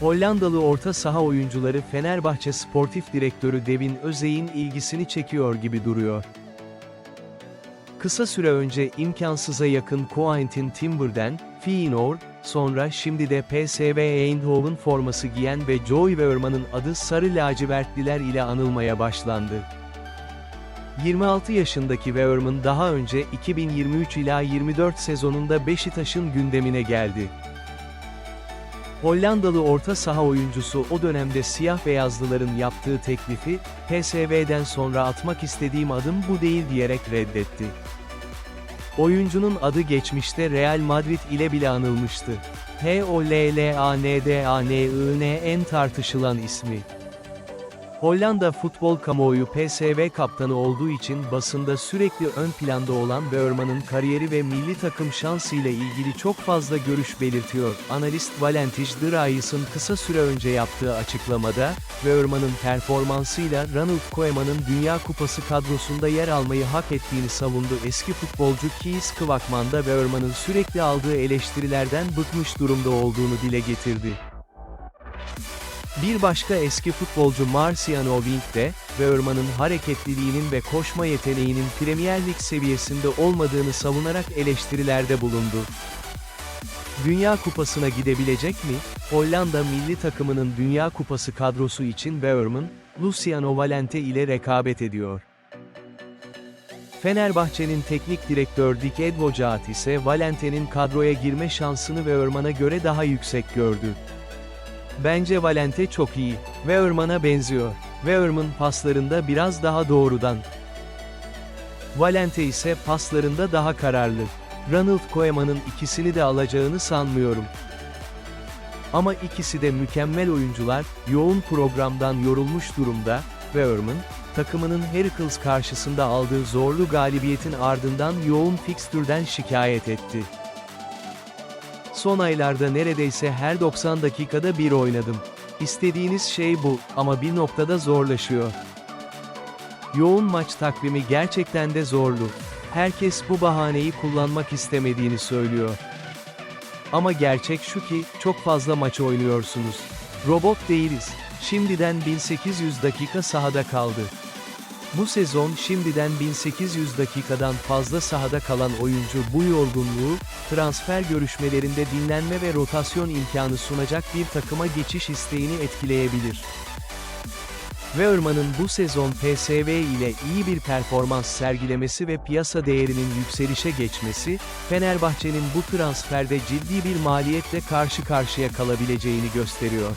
Hollandalı orta saha oyuncuları Fenerbahçe Sportif Direktörü Devin Özey'in ilgisini çekiyor gibi duruyor. Kısa süre önce imkansıza yakın Quentin Timber'den, Feyenoord, sonra şimdi de PSV Eindhoven forması giyen ve Joey Wehrman'ın adı Sarı Lacivertliler ile anılmaya başlandı. 26 yaşındaki Wehrman daha önce 2023 ila 24 sezonunda Beşiktaş'ın gündemine geldi. Hollandalı orta saha oyuncusu o dönemde siyah beyazlıların yaptığı teklifi, PSV'den sonra atmak istediğim adım bu değil diyerek reddetti. Oyuncunun adı geçmişte Real Madrid ile bile anılmıştı. H-O-L-L-A-N-D-A-N-I-N en tartışılan ismi. Hollanda futbol kamuoyu PSV kaptanı olduğu için basında sürekli ön planda olan Wehrman'ın kariyeri ve milli takım şansıyla ilgili çok fazla görüş belirtiyor. Analist Valentij Drayis'in kısa süre önce yaptığı açıklamada, Wehrman'ın performansıyla Ronald Koeman'ın Dünya Kupası kadrosunda yer almayı hak ettiğini savundu. Eski futbolcu Kees Kwakman da Wehrman'ın sürekli aldığı eleştirilerden bıkmış durumda olduğunu dile getirdi. Bir başka eski futbolcu Marciano Wink de, Wehrman'ın hareketliliğinin ve koşma yeteneğinin Premier Lig seviyesinde olmadığını savunarak eleştirilerde bulundu. Dünya Kupası'na gidebilecek mi? Hollanda milli takımının Dünya Kupası kadrosu için Wehrman, Luciano Valente ile rekabet ediyor. Fenerbahçe'nin teknik direktör Dick Advocaat ise Valente'nin kadroya girme şansını Wehrman'a göre daha yüksek gördü. Bence Valente çok iyi. Wehrman'a benziyor. Wehrman paslarında biraz daha doğrudan. Valente ise paslarında daha kararlı. Ronald Koeman'ın ikisini de alacağını sanmıyorum. Ama ikisi de mükemmel oyuncular, yoğun programdan yorulmuş durumda, Wehrman, takımının Heracles karşısında aldığı zorlu galibiyetin ardından yoğun fikstürden şikayet etti. Son aylarda neredeyse her 90 dakikada bir oynadım. İstediğiniz şey bu, ama bir noktada zorlaşıyor. Yoğun maç takvimi gerçekten de zorlu. Herkes bu bahaneyi kullanmak istemediğini söylüyor. Ama gerçek şu ki, çok fazla maç oynuyorsunuz. Robot değiliz. Şimdiden 1800 dakika sahada kaldı. Bu sezon şimdiden 1800 dakikadan fazla sahada kalan oyuncu bu yorgunluğu, transfer görüşmelerinde dinlenme ve rotasyon imkanı sunacak bir takıma geçiş isteğini etkileyebilir. Wehrman'ın bu sezon PSV ile iyi bir performans sergilemesi ve piyasa değerinin yükselişe geçmesi, Fenerbahçe'nin bu transferde ciddi bir maliyetle karşı karşıya kalabileceğini gösteriyor.